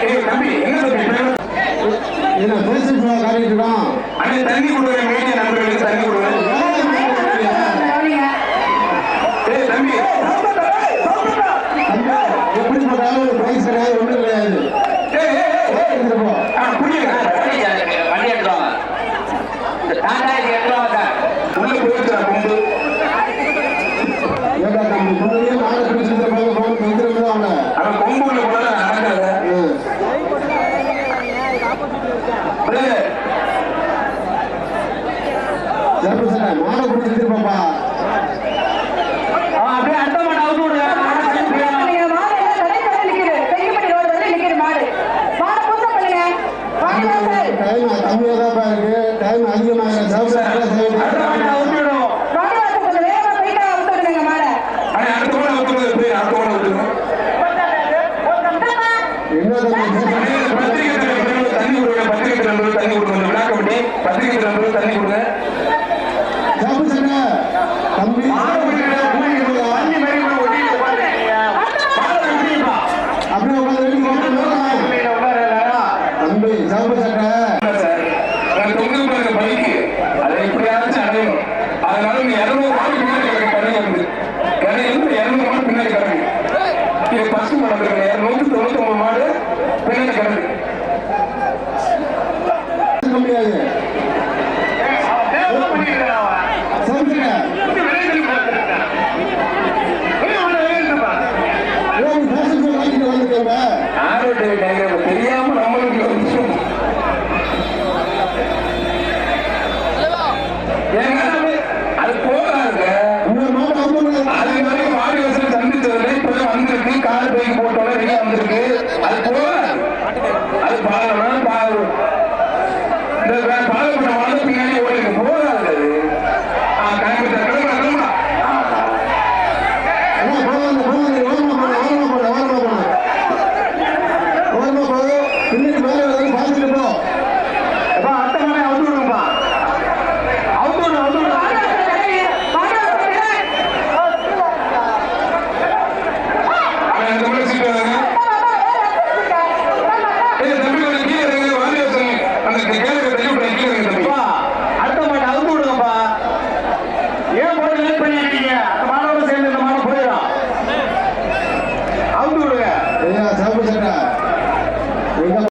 என்ன தம்பி என்ன பேசிட்டு காரியம் தண்ணி கொண்டு மாலை கொடுத்து திருப்பப்பா அப்படியே அடுத்த மாட்டை அவுட் விடுங்க டைம் கம்மியாக தான் இருக்கு டைம் அதிகமாக சாப்பிட தூக்கிட்டு வந்து தண்ணி கொடுங்க. தம்பி சாப்பிட சார். தொண்ணூறு பள்ளிக்கு அதை எப்படியா தெரியாம நம்மளுக்கு அது போகாதுங்க. அது வரைக்கும் வாடி வசதி சந்திச்சதுல இப்பதான் வந்திருக்கு. கால் பைக் போட்டோட வெளியே வந்திருக்கு. அது போகாது. அது பாருன்னா